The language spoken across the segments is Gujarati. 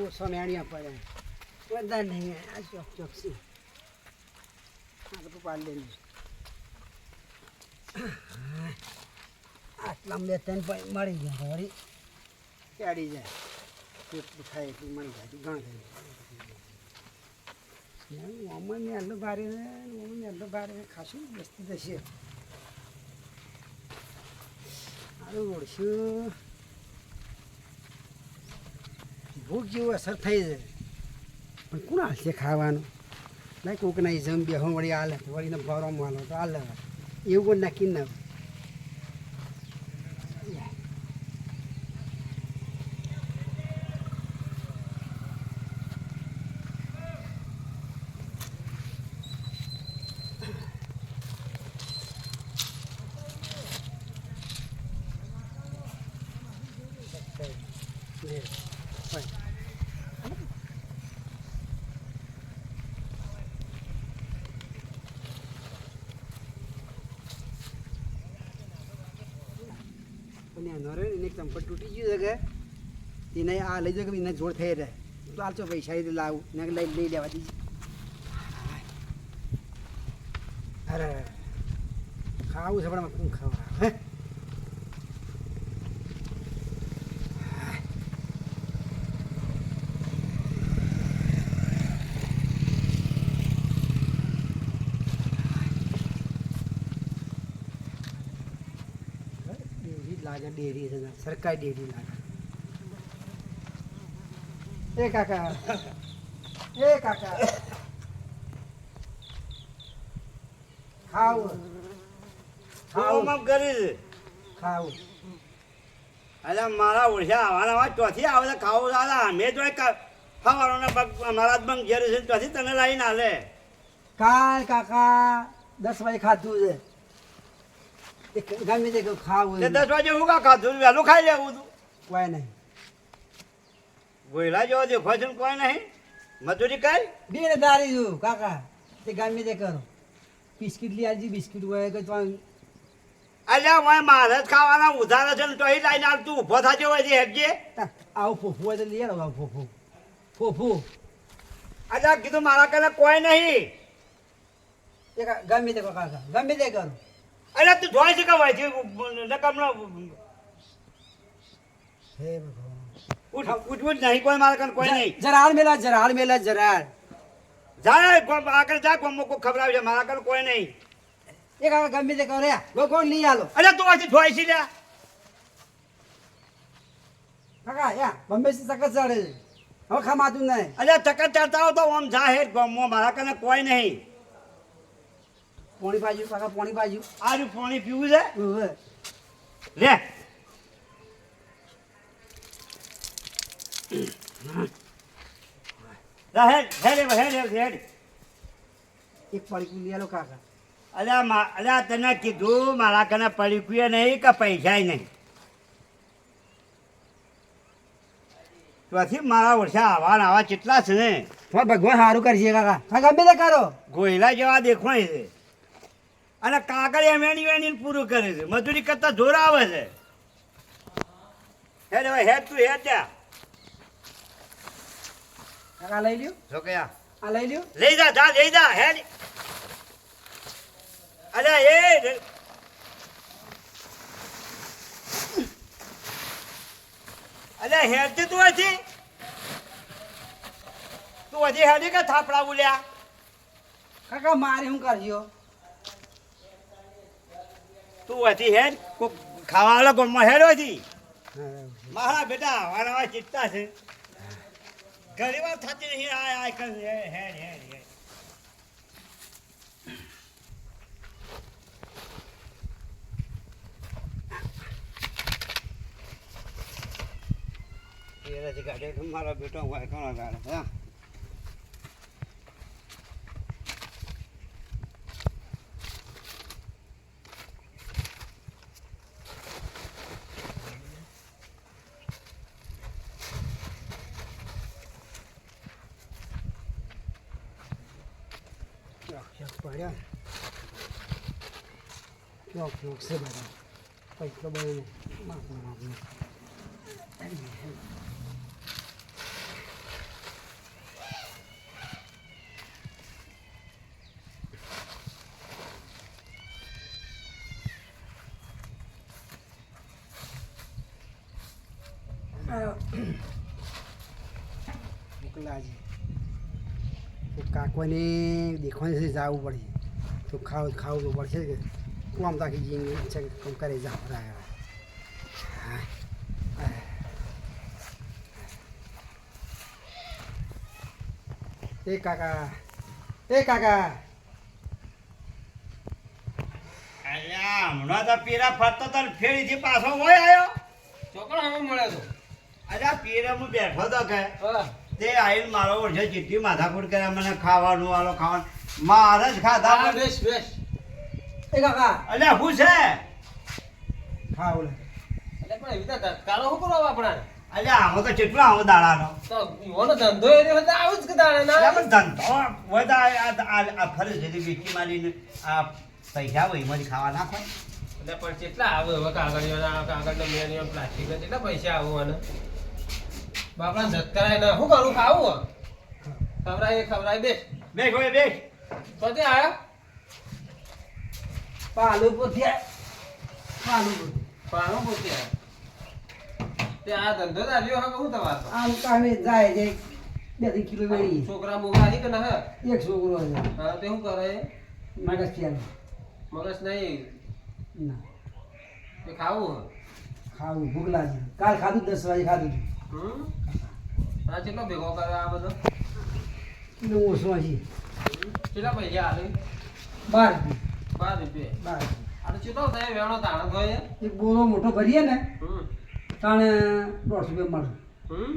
ઓછો મેણિયા પડે. બધા નહીં, આ ચોક ચોકસી. આ બધું પાડી લેવું આટલા બે ત્રણ પૈ- મળી ગયા વળી ચડી જાય. જેટલું થાય એટલું મળી જાય. ઘણ થઈ મમ્મી એટલું ભારે મમ્મી એટલું ભારે ખાસું બેસતી થશે. સારું ઓળશું. ભૂખ જેવું અસર થઈ જાય. પણ કોણ હાલશે ખાવાનું? નહીં કોક નહીં જમ બે વળી હાલે વળીને ભરવામાં હાલો, તો હાલે. એવું નક્કી ના આ નરે એને ચંપટ તૂટી ગયું છે કે એને આ લઈ જાય કે એને જોડ થઈ રહે. તો આલચો પૈસા એ લાવું, ને લઈ લઈ લેવા દીધી અરે. ખાવું છે પણ ખાવા હે ડેરી જ લાગે ડેરી છે સરકારી ડેરી લાગે. એ કાકા. એ કાકા. ખાવું. ખાવું. મમ કરી ખાવું. અરે મારા ઓળશા આવવાના વાત ચોથી આવે તો ખાવું દાદા. મેં તો ફવારોના પગ મારા જ બંગ ઘેર છે ચોથી તને લઈને હાલે કાલ કાકા દસ વાગે ખાધું છે. ગમે તે ખાવું તે દસ વાગે હું કા ખાધું? વહેલું ખાઈ લેવું તું. કોઈ નહીં. ગોયલા જેવો દેખો છે કોઈ નહીં. મજૂરી કર બે દારી છું કાકા તે ગમે તે કરો. બિસ્કિટ લઈ આવજી બિસ્કિટ હોય કે તો અલ્યા હું મારે જ ખાવાના ઉધાર છે ને તોય લાઈને આવ તું ઊભો થાજો હોય છે હેપજે આવું ફોફું હોય તો લઈ આવો ફોફું. ફોફું. અલ્યા કીધું મારા કને કોઈ નહીં. ગમે તે કાકા ગમે તે કરો. અલ્યા તું જોઈ શકે ભાઈ છે નકમનો હે ભગવાન. ઉઠ ઉઠ જ નહીં કોઈ મારે કોઈ નહીં. જરાડ મેલા જરાડ મેલા જરાડ જાય આગળ જા કોમ કોઈ ખબર છે મારા કને કોઈ નહીં. એ કાકા ગમે તે કરો લોકો લઈ આલો. અલ્યા તું હજી જોઈ છે લ્યા. કાકા યા ગમે તે સકત ચડે. હવે ખમાતું નહીં. અલ્યા ચક્કર ચડતા હો તો આમ જાહેર ગામમાં મારા કને કોઈ નહીં. પોણી બાજુ કાકા પોણી બાજુ આજુ પાણી પીવું છે. લે. હેડ હેડ હેડ હેડ હેડ. એક પડીકું લઈ આલો કાકા. અલ્યા મા અલ્યા તને કીધું મારા કને પડી નહીં કે પૈસા નહીં. ત્યાંથી મારા વર્ષા આવા આવા કેટલા છે ને? ભગવાન સારું કરશે કાકા. કાકા તે કરો. ગોયલા જેવા દેખવાય છે. અને કાગળ એમ એની વેણી પૂરું કરે છે. મજૂરી કરતા જોર આવે છે. હેડ હવે હેડ તું હેડ જા આ લઈ લ્યો. જો કે આ. લઈ લ્યો. લઈ જા જા લઈ જા હેડ અલે એ અલ્યા હેડ તું હજી તું હજી હેડી કે થાપડા બોલ્યા કાકા મારે શું કરજો? તું હતી હેડ, કોક ખાવા વાળા ગોમમાં હેડ હતી મારા બેટા વાળા ચિંતા છે. ઘણી વાર થતી નહીં આ આ કર હેડ હેડ હેડ. મારા બેટો હોય કોણ ગાડે હા. પડ્યા ચોક ચોક છે બધા પૈસો બને માપો માપો મોકલાજી કાકોને દેખવાની છે જવું પડશે તો ખાવ ખાવું તો પડશે કે આમ તાકી જઈને છે કોમ કરે જા હા. એ કાકા. એ કાકા. અલ્યા હમણાં તો પીરા ફરતો તો ફેરીથી પાછો હોય આવ્યો છોકરો હવે મળ્યો તો. અલ્યા પીરે હું બેઠો તો કે. હા. તે આઈને મારો વર્ષે ચીટી માથાકૂટ કરે મને ખાવાનું આલો ખાવાનું. મારે જ ખાધા હા બેસ બેસ. એ કાકા. અલે શું છે? ખાવ લે. એટલે પણ એવી રીતે ધક્કારો શું કરો આપણા? અલે આવો તો કેટલો આવો દાડાનો. તો ઓનો ધંધો એ રહ્યો તો આવું જ કે દાડે ના પણ ધંધો હોય તો આ- આ- આ- આ ફરે છે વેચી મારીને આ પૈસા હોય એમાંથી ખાવા નાખો. એટલે પણ કેટલા આવે હવે કાગળિયોના કાગળનો મેનિયો પ્લાસ્ટિક કેટલા પૈસા આવવાના બાપડા ધક્કરાય ના શું કરું? ખાવું ખવરાય ખવરાય બે. બેસ હોય બેસ પછી આયા? પાલુ પોથિયા પાલુ પોતે. આયા. તે આ ધંધો ચાલ્યો હવે શું તમારો? આમ કામે જાય છે બે કિલો વેળી. છોકરા મોગા હી કે ના હે? એક છોકરો છે. હા તે શું કરે? મગજ ત્યાં મગજ નહીં? ના. તે ખાવું ખાવું ભૂખ લાગી. કાલ ખાધું દસ વાગે ખાધું. હમ? આ કેટલો ભેગો કરે આ બધો? ઓછો હજી કેટલા પૈસા આલે? બાર બાર રૂપિયા. બાર આ તો થાય? વેણો તાણ થાય? એક બોરો મોટો ભરીએ ને હમ. તાણે દોઢસો રૂપિયા મળે. હમ?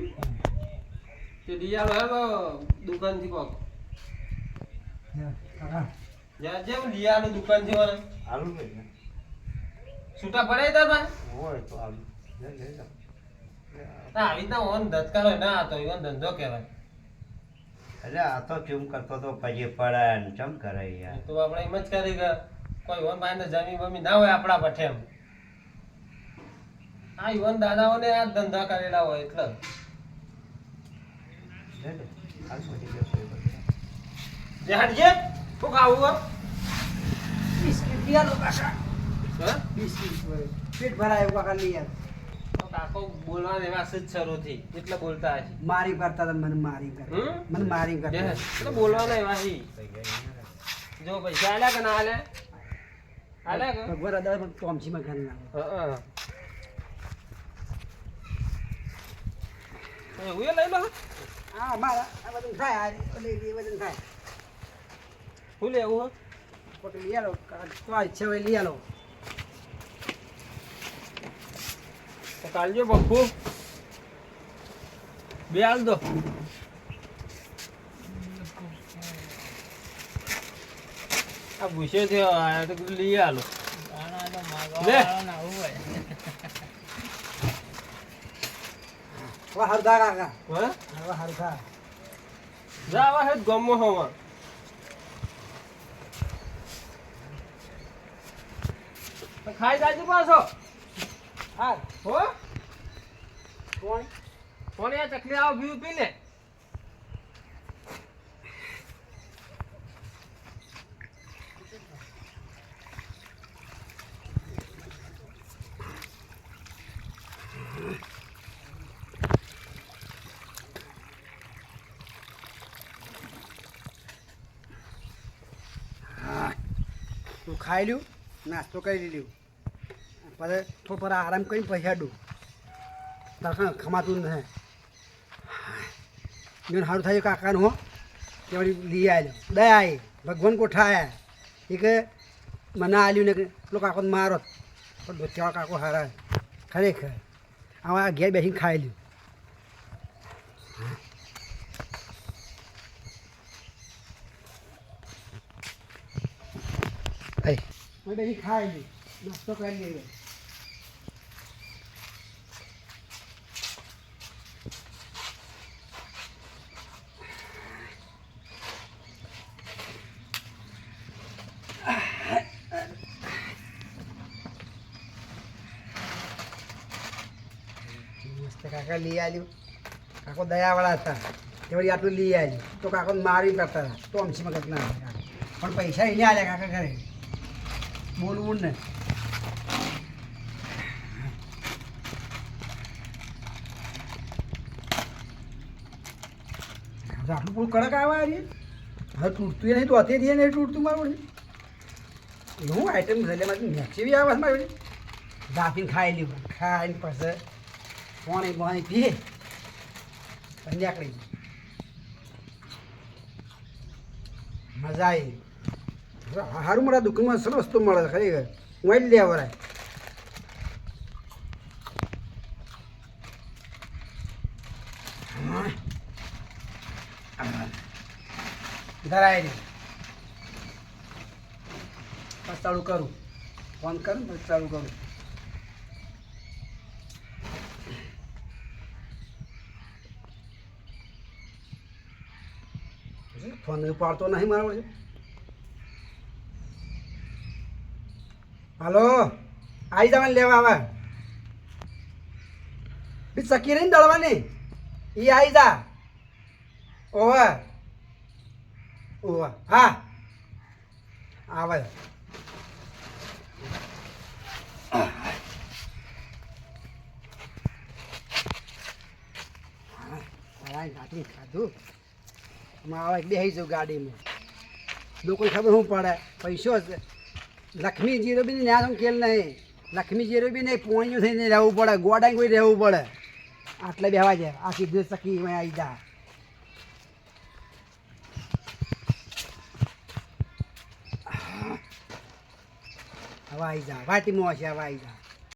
તે દિયાળો હે દુકાનથી કોક જ્યાં જેમ દિયાળો દુકાનથી હોય ને આલુ ભાઈ છૂટા પડે તાર ભાઈ હોય તો આલુ લે લે લે. ના આવી રીતના ઓન ધતકાર હોય ના આ તો એવો ધંધો કહેવાય. અરે આ તો કેમ કરતો તો પછી પડે ને ચમ કરે યાર. તો આપણે એમ જ કરી કે કોઈ ઓન પાસે જમીન બમી ના હોય આપણા પઠે એમ. આ યુવાન દાદાઓને આ ધંધા કરેલા હોય એટલે. લે લે હાલ પછી બેસો એ બધું. જે હટજે શું ખાવું હો? બિસ્કિટ પેટ ભરાય એવું કાકા લઈ તો કાકો બોલવા એવા છે શરૂ થી એટલે બોલતા હશે. મારી કરતા મને મારી કરતા. હમ? મને મારી કરે કરતા એટલે બોલવાના એવા હી. જો પૈસા આલ્યા કે ના આલ્યા આલ્યા કે? ભગવાન દાદા પણ ટોમસીમાં ઘર ના હં, હં. એવું એ લઈ લો. હા મારા આ બધું થાય આ બધું થાય. શું લેવું હો? પોતે લઈ આલો તો ઈચ્છા હોય લઈ આલો. કાલજો બખુ બે હાલ દો. આ ભૂસે થયો આ તો કીધું લઈ આલો. હરદા કાકા. હા? હવે હરદા. જા આવા હેડ ગમો હોવા ખાઈ જાજો પાછો. હા હો? કોણ? કોને આ ચકલી આવો પીવું પી લે તું ખાઈ લ્યું? નાસ્તો કરી લ્યું. પછી થોડો પર આરામ કરીને પૈસા ડું તારે ખમાતું નથી મેં સારું થાય કાકાનું, હો. કે વળી લઈ આવ્યો દયા એ ભગવાન કોઠા આવ્યા એ કે મને આલ્યું ને પેલો કાકો મારો. પણ દોત્યાવાળા કાકો હારા ખરેખર. આવા આ ઘેર બેસીને ખાઈ લ્યું. ખાઈ લ્યું. નાસ્તો કરી લઈએ કાકા લઈ આવ્યું કાકો દયાવાળા હતા. તે વળી આટલું લઈ આવ્યું તો કાકો મારી કરતા હતા. તો અમસીમાં ઘટના હતા. પણ પૈસા એને આવ્યા કાકા ઘરે. બોલવું ને આટલું પૂરું કડક આવે આ રે હવે તૂટતું નહીં, તો અત્યારે નહીં તૂટતું મારું એવું આઈટમ એટલે મારી મેક્સી બી આવે મારી દાપીને ખાઈ લીધું ખાઈને પછી પાણી પાણી પીએ સંધ્યાકડી. મજા આવી. સારું મારા દુકાનમાં સરસ વસ્તુ મળે ખરેખર હું લેવા વરાય. ધરાય નહીં ચાલુ કરું. ફોન કરું ચાલુ કરું. ફોન ઉપાડતો, નહીં મારો વળી. હાલો આવી જવાને લેવા આવે. બી ચકી રહી ને દળવાની. એ આવી જા. ઓવે. ઓવે. હા. આવે. ખાધું. આવા બેસી જાઉં ગાડીમાં. લોકોને ખબર શું પડે? પૈસો લક્ષ્મી જીરો બી ન્યા ખેલ નહીં. લક્ષ્મી બી નહીં પોણીઓ થઈને રહેવું પડે ગોડા કોઈ રહેવું પડે. આટલે બેવા છે આ સીધે સખી આવી જા. હવે આવી જા. વાટીમાં હશે, હવે આવી જા.